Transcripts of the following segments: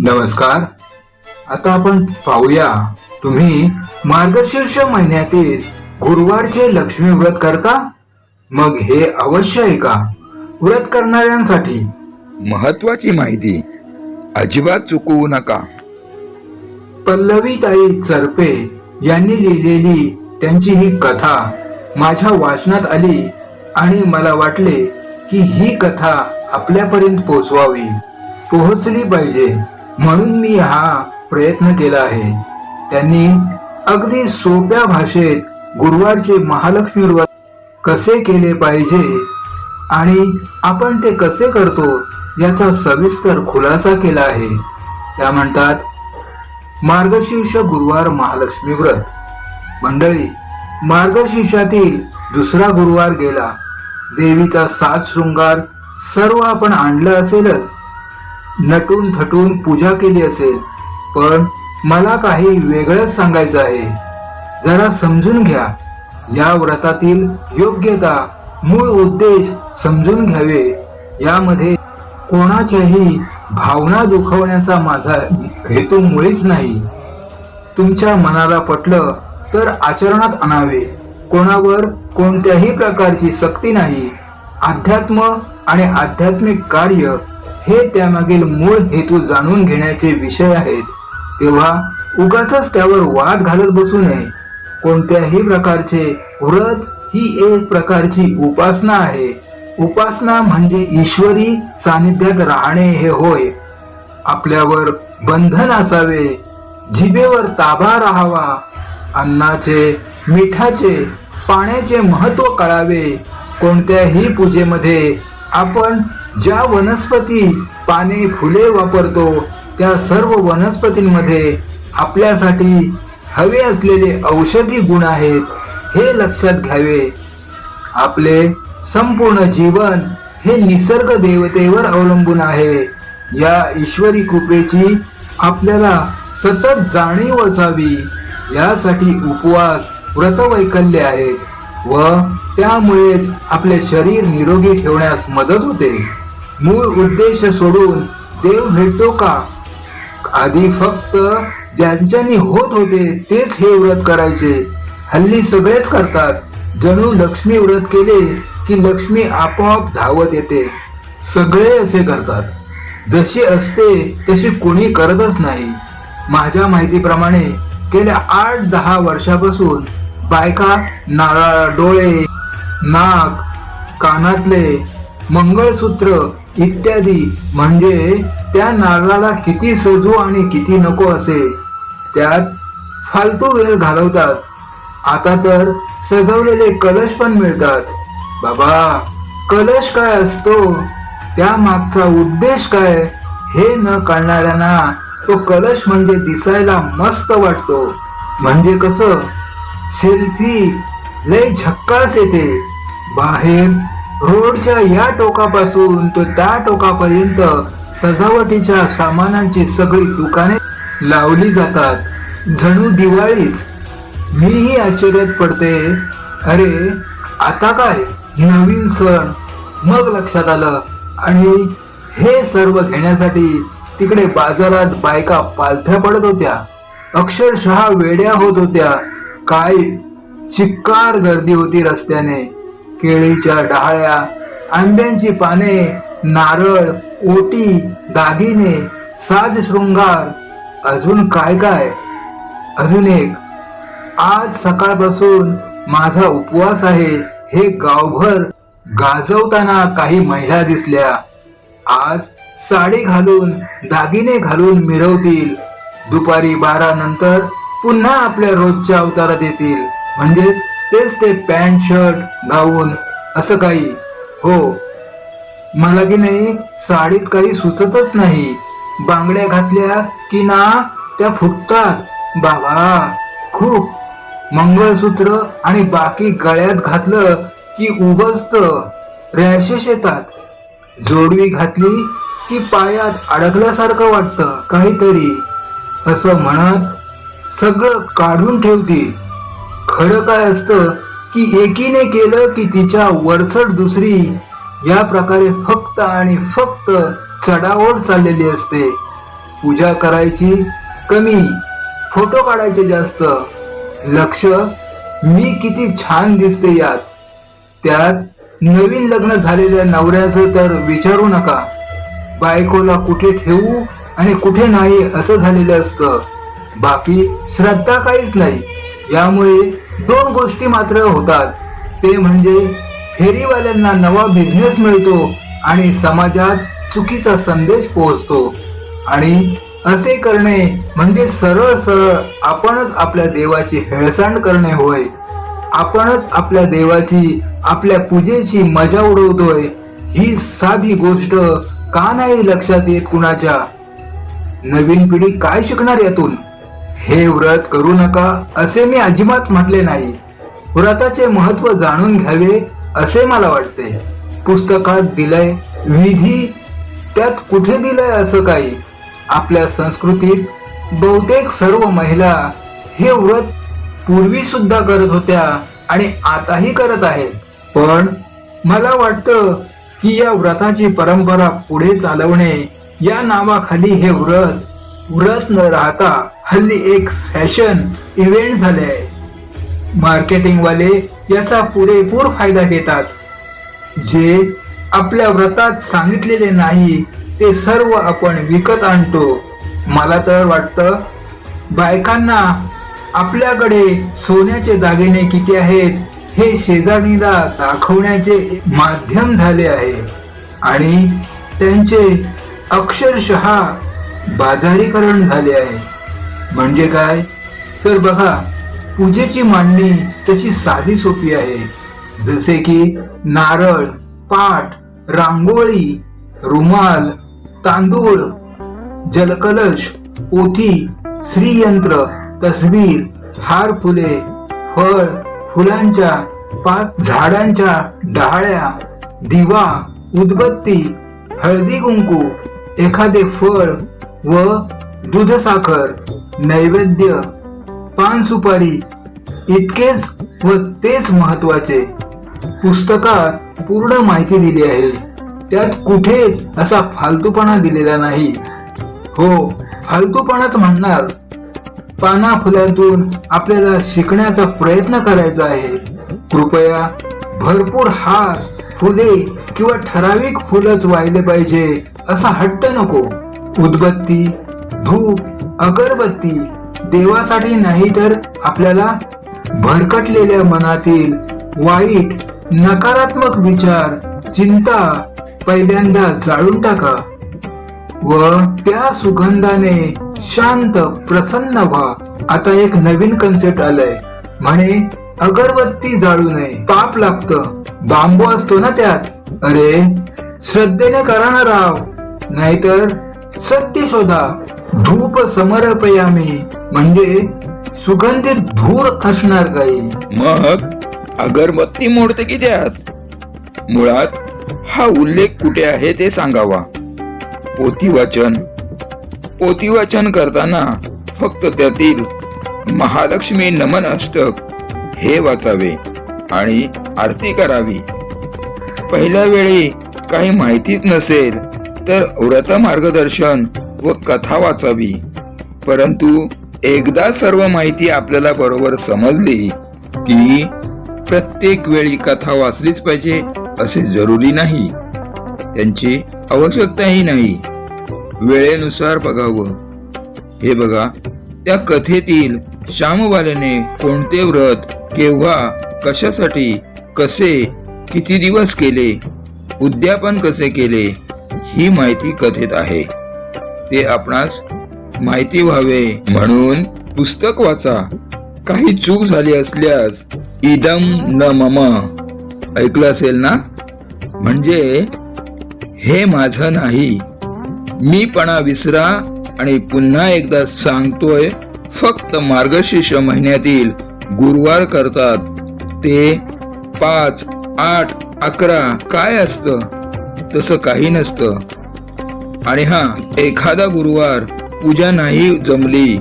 नमस्कार. आता आपण पाहूया तुम्ही मार्गशीर्ष महिन्यातील गुरुवारचे लक्ष्मी व्रत करता? मग हे अवश्य आहे का व्रत करणाऱ्यांसाठी. महत्वाची माहिती अजिबात चुकवू नका. पल्लवीताई चरपे यांनी लिहिलेली त्यांची ही कथा माझ्या वाचनात आली आणि मला वाटले की ही कथा आपल्यापर्यंत पोहोचवावी. पोहोचली पाहिजे. म्हणून मी हा प्रयत्न केला आहे. त्यांनी अगदी सोप्या भाषेत गुरुवारचे महालक्ष्मी व्रत कसे केले पाहिजे आणि आपण ते कसे करतो याचा सविस्तर खुलासा केला आहे. त्या म्हणतात मार्गशीर्ष गुरुवार महालक्ष्मी व्रत. मंडळी मार्गशीर्षातील दुसरा गुरुवार गेला. देवीचा सात शृंगार सर्व आपण आणलं असेलच. नटून थटून पूजा केली असेल पण मला काही वेगळंच सांगायचं आहे. जरा समजून घ्या. या व्रतातील योग्यता मूळ उद्देश समजून घ्यावे. यामध्ये कोणाच्याही भावना दुखवण्याचा माझा हेतू मुळीच नाही. तुमच्या मनाला पटलं तर आचरणात आणावे. कोणावर कोणत्याही प्रकारची सक्ती नाही. अध्यात्म आणि आध्यात्मिक कार्य हे त्यामागील मूळ हेतू जाणून घेण्याचे विषय आहेत. तेव्हा उगाच त्यावर वाद घालत बसू नये. कोणत्याही प्रकारचे व्रत ही एक प्रकारची उपासना आहे. उपासना म्हणजे ईश्वरी सानिध्यात राहणे हे होय. आपल्यावर बंधन असावे जिभेवर ताबा राहावा अन्नाचे मिठाचे पाण्याचे महत्त्व कळावे. कोणत्याही पूजेमध्ये आपण ज्या वनस्पती पाने फुले वापरतो त्या सर्व वनस्पतींमध्ये आपल्यासाठी हवे असलेले औषधी गुण आहेत हे लक्षात घ्यावे. आपले संपूर्ण जीवन हे निसर्ग देवतेवर अवलंबून आहे. या ईश्वरी कृपेची आपल्याला सतत जाणीव असावी. यासाठी उपवास व्रतवैकल्य आहेत. व त्यामुळेच आपले शरीर निरोगी ठेवण्यास मदत होते. मूळ उद्देश सोडून देव भेटतो का? आधी फक्त ज्यांच्यानी होत होते तेच हे व्रत करायचे. हल्ली सगळेच करतात. जणू लक्ष्मी व्रत केले की लक्ष्मी आपोआप धावत येते. सगळे असे करतात. जशी असते तशी कोणी करतच नाही. माझ्या माहितीप्रमाणे गेल्या आठ दहा वर्षापासून बायका नारळ डोळे नाक कानातले मंगळसूत्र इत्यादी. म्हणजे त्या नारळाला किती सजू आणि किती नको असे. त्यात फालतू वेळ घालवतात. आता तर सजवलेले कलश पण मिळतात. बाबा कलश काय असतो? त्या मागचा उद्देश काय? हे न कळणाऱ्यांना तो कलश म्हणजे दिसायला मस्त वाटतो. म्हणजे कसं? सेल्फी लय झक्कास येते. बाहेर रोडच्या या टोकापासून तो त्या टोकापर्यंत सजावटीच्या सामानांची सगळी दुकाने लावली जातात. जणू दिवाळीच. मीही आश्चर्यात पडते. अरे आता काय? नवीन सण. मग लक्षात आलं. आणि हे सर्व घेण्यासाठी तिकडे बाजारात बायका पालथ्या पडत होत्या. अक्षरशः वेड्या होत होत्या. काय चिक्कार गर्दी होती रस्त्याने. केळीच्या डहाळ्या आंब्यांची पाने नारळ ओटी दागिने साज शृंगार. अजून काय काय? अजून एक. आज सकाळपासून माझा उपवास आहे. हे गावभर गाजवताना काही महिला दिसल्या. आज साडी घालून दागिने घालून मिरवतील. दुपारी बारा नंतर पुन्हा आपल्या रोजच्या अवतारात येतील. म्हणजेच तेच ते पॅन्ट शर्ट गाऊन असं काही. हो. मला की नाही साडीत काही सुचतच नाही. बांगड्या घातल्या की ना त्या फुटतात. बाबा खूप. मंगळसूत्र आणि बाकी गळ्यात घातलं की उबजत रॅशेस येतात. जोडवी घातली की पायात अडकल्यासारखं वाटतं काहीतरी. असं म्हणत सगळं काढून ठेवती. खरं काय असतं की एकीने केलं की तिच्या वरचढ दुसरी या प्रकारे फक्त आणि फक्त चढाओढ चाललेली असते. पूजा करायची कमी फोटो काढायचे जास्त. लक्ष मी किती छान दिसते यात. त्यात नवीन लग्न झालेल्या नवऱ्याचं तर विचारू नका. बायकोला कुठे ठेवू आणि कुठे नाही असं झालेलं असतं. बाकी श्रद्धा काहीच नाही. यामुळे दोन गोष्टी मात्र होतात. ते म्हणजे फेरीवाल्यांना नवा बिझनेस मिळतो आणि समाजात चुकीचा संदेश पोहोचतो. आणि असे करणे म्हणजे सरळ सरळ आपणच आपल्या देवाची हेळसांड करणे होय. आपणच आपल्या देवाची आपल्या पूजेची मजा उडवतोय. ही साधी गोष्ट का नाही लक्षात येत कुणाच्या? नवीन पिढी काय शिकणार यातून? हे व्रत करू नका असे मी अजिबात म्हटले नाही. व्रताचे महत्त्व जाणून घ्यावे असे मला वाटते. पुस्तकात दिलंय विधी त्यात कुठे दिलंय असं काही? आपल्या संस्कृतीत बहुतेक सर्व महिला हे व्रत पूर्वी सुद्धा करत होत्या आणि आताही करत आहेत. पण मला वाटतं की या व्रताची परंपरा पुढे चालवणे या नावाखाली हे व्रत व्रत न राहता हल्ली एक फॅशन इव्हेंट झाले आहे. मार्केटिंगवाले याचा पुरेपूर फायदा घेतात. जे आपल्या व्रतात सांगितलेले नाही ते सर्व आपण विकत आणतो. मला तर वाटतं बायकांना आपल्याकडे सोन्याचे दागिने किती आहेत हे शेजारणीला दाखवण्याचे एक माध्यम झाले आहे. आणि त्यांचे अक्षरशः बाजारीकरण झाले आहे. म्हणजे काय? तर बघा पूजेची मांडणी तशी साधी सोपी आहे. जसे की नारळ पाट रांगोळी रुमाल तांदूळ जलकलश पोथी श्रीयंत्र तस्वीर हार फुले फळ फुलांच्या पाच झाडांच्या डहाळ्या दिवा उदबत्ती हळदी कुंकू एखादे फळ व दूधसाखर नैवेद्य पान सुपारी इतकेच व तेच महत्त्वाचे. पुस्तकात पूर्ण माहिती दिली आहे. त्यात कुठेच असा फालतूपणा दिलेला नाही. हो फालतूपणाच म्हणणार. पाना फुलातून आपल्याला शिकण्याचा प्रयत्न करायचा आहे. कृपया भरपूर हार फुले किंवा ठराविक फुलच वाहिले पाहिजे असा हट्ट नको. उदबत्ती धूप अगरबत्ती देवासाठी नाही तर आपल्याला भरकटलेल्या मनातील वाईट नकारात्मक विचार चिंता पहिल्यांदा जाळून टाका व त्या सुगंधाने शांत प्रसन्न व्हा. आता एक नवीन कन्सेप्ट आलंय. म्हणे अगरबत्ती जाळू नये. पाप लागतं. बांबू असतो ना त्यात. अरे श्रद्धेने करा ना राव. नाहीतर सत्य शोधा. धूप समर्पयामी. म्हणजे सुगंधित धूर असणार काही. मग अगरबत्ती मोडते की त्यात? मुळात हा उल्लेख कुठे आहे ते सांगावा. पोथी वाचन. पोथी वाचन करताना फक्त त्यातील महालक्ष्मी नमन अष्टक हे वाचावे आणि आरती करावी. पहिल्या वेळी काही माहितीच नसेल तर व्रत मार्गदर्शन व कथा वाचावी. परंतु एकदा सर्व माहिती आपल्याला बरोबर समजली की प्रत्येक वेळी कथा वाचलीच पाहिजे असे जरुरी नाही. त्यांची आवश्यकताही नाही. वेळेनुसार बघावं. हे बघा त्या कथेतील श्यामवाल्याने कोणते व्रत केव्हा कशासाठी कसे किती दिवस केले उद्यापन कसे केले ही माहिती कथेत आहे. ते आपणास माहिती व्हावे म्हणून पुस्तक वाचा. काही चूक झाली असल्यास इदम न मम. ऐकलं असेल ना? म्हणजे हे माझं नाही. मी पणा विसरा आणि पुन्हा एकदा सांगतोय फक्त मार्गशीर्ष महिन्यातील गुरुवार करतात. ते पाच आठ अकरा काय असतं? तसं काही नसतं. आणि हा एखादा गुरुवार पूजा नाही जमली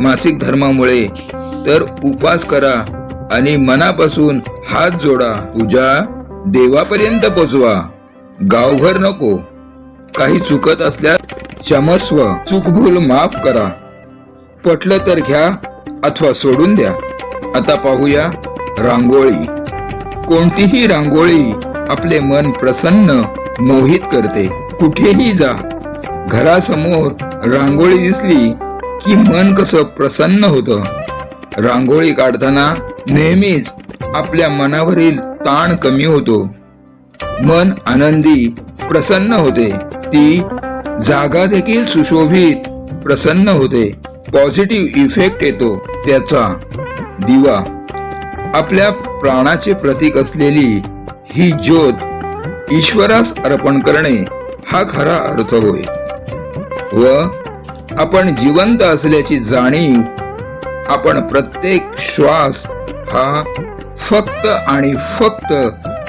मासिक धर्मामुळे तर उपास करा आणि मनापासून हात जोडा. पूजा देवापर्यंत पोचवा. गावभर नको. काही चुकत असल्यास क्षमस्व. चूकभूल माफ करा. पटलं तर घ्या अथवा सोडून द्या. आता पाहूया रांगोळी. कोणतीही रांगोळी आपले मन प्रसन्न मोहित करते. कुठेही जा. घरासमोर रांगोळी दिसली की मन कसं प्रसन्न होतं. रांगोळी काढताना नेहमीच आपल्या मनावरील ताण कमी होतो. मन आनंदी प्रसन्न होते. ती जागा देखील सुशोभित प्रसन्न होते. पॉझिटिव्ह इफेक्ट येतो त्याचा. दिवा. आपल्या प्राणाचे प्रतीक असलेली ही ज्योत ईश्वरास अर्पण करणे हा खरा अर्थ होय. व आपण जिवंत असल्याची जाणीव आपण प्रत्येक श्वास हा फक्त आणि फक्त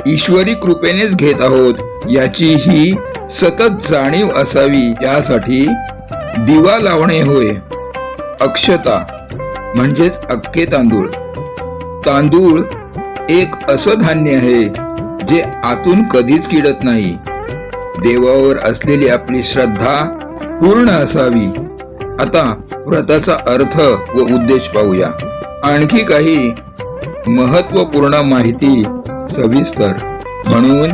ईश्वरी कृपेनेच घेत आहोत याची ही सतत जाणीव असावी यासाठी दिवा लावणे होय. अक्षता म्हणजेच अख्खे तांदूळ. तांदूळ एक असं धान्य आहे जे आतून कधीच किडत नाही. देवावर असलेली आपली श्रद्धा पूर्ण असावी. आता व्रताचा अर्थ व उद्देश पाहूया. आणखी काही महत्त्वपूर्ण माहिती सविस्तर. म्हणून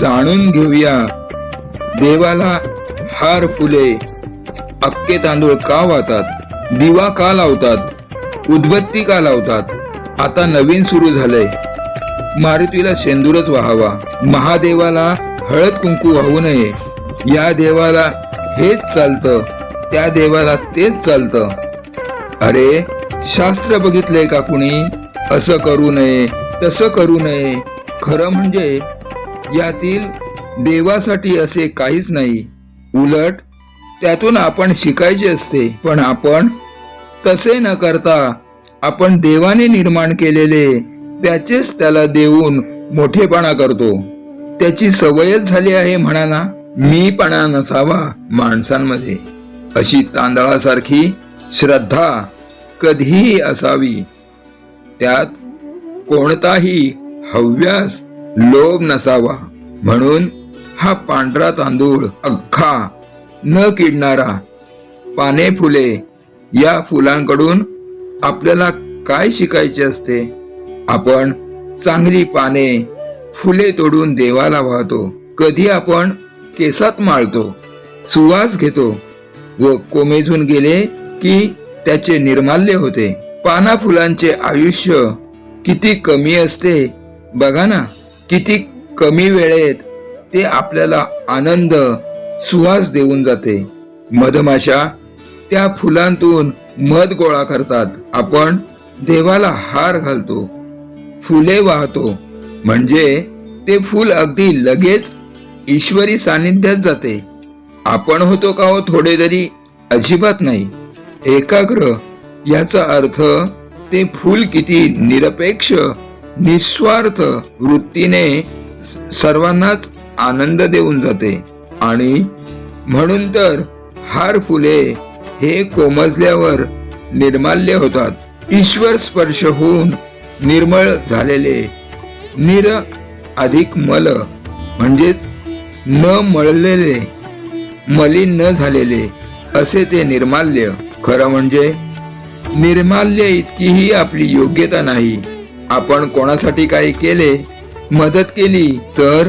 जाणून घेऊया. देवाला हार फुले अक्के तांदूळ का वाहतात? दिवा का लावतात? उदबत्ती का लावतात? आता नवीन सुरू झालंय. मारुतीला शेंदूरच वाहावा. महादेवाला हळद कुंकू वाहू नये. या देवाला हेच चालतं. त्या देवाला तेच चालतं. अरे शास्त्र बघितलंय का कुणी? असं करू नये तसं करू नये. खरं म्हणजे यातील देवासाठी असे काहीच नाही. उलट त्यातून आपण शिकायचे असते. पण आपण तसे न करता आपण देवाने निर्माण केलेले त्याचेच त्याला देऊन मोठेपणा करतो. त्याची सवयच झाली आहे म्हणा ना मीपणा नसावा माणसांमध्ये. अशी तांदळासारखी श्रद्धा कधीही असावी. त्यात कोणताही हव्यास लोभ नसावा. म्हणून हा पांढरा तांदूळ अख्खा न किडणारा पाने फुले या फुलांकडून आपल्याला काय शिकायचे असते? आपण चांगली पाने फुले तोडून देवाला वाहतो. कधी आपण केसात माळतो सुवास घेतो व कोमेजून गेले की त्याचे निर्माल्य होते. पाना फुलांचे आयुष्य किती कमी असते बघा ना. किती कमी वेळेत ते आपल्याला आनंद सुवास देऊन जाते. मधमाशा त्या फुलांतून मध गोळा करतात. आपण देवाला हार घालतो. फुले वाहतो. म्हणजे ते फूल अगदी लगेच ईश्वरी सानिध्यात जाते. आपण होतो का हो थोडे तरी? अजिबात नाही. एकाग्र याचा अर्थ ते फूल किती निरपेक्ष निस्वार्थ वृत्तीने सर्वांनाच आनंद देऊन जाते. आणि म्हणून तर हार फुले हे कोमजल्यावर निर्माल्य होतात. ईश्वर स्पर्श होऊन निर्मळ झालेले. निर अधिक मल म्हणजेच न मळलेले मलिन न झालेले असे ते निर्माल्य. खरं म्हणजे निर्माल्य इतकीही आपली योग्यता नाही. आपण कोणासाठी काही केले मदत केली तर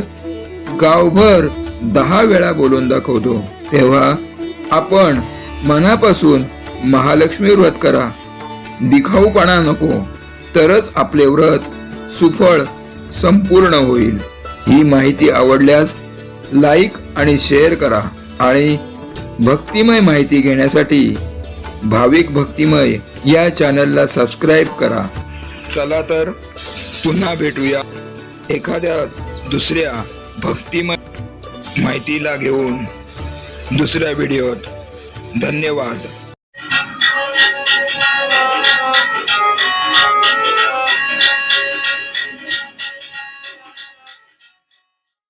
गावभर दहा वेळा बोलून दाखवतो. तेव्हा आपण मनापासून महालक्ष्मी व्रत करा. दिखाऊपणा नको. तरच आपले व्रत सुफळ संपूर्ण होईल. ही माहिती आवडल्यास लाईक आणि शेअर करा आणि भक्तिमय माहिती घेण्यासाठी भाविक भक्तिमय या चॅनलला सबस्क्राईब करा. चला तर पुन्हा भेटूया एखाद्या दुसऱ्या भक्तिमय माहितीला घेऊन दुसऱ्या व्हिडिओत. धन्यवाद.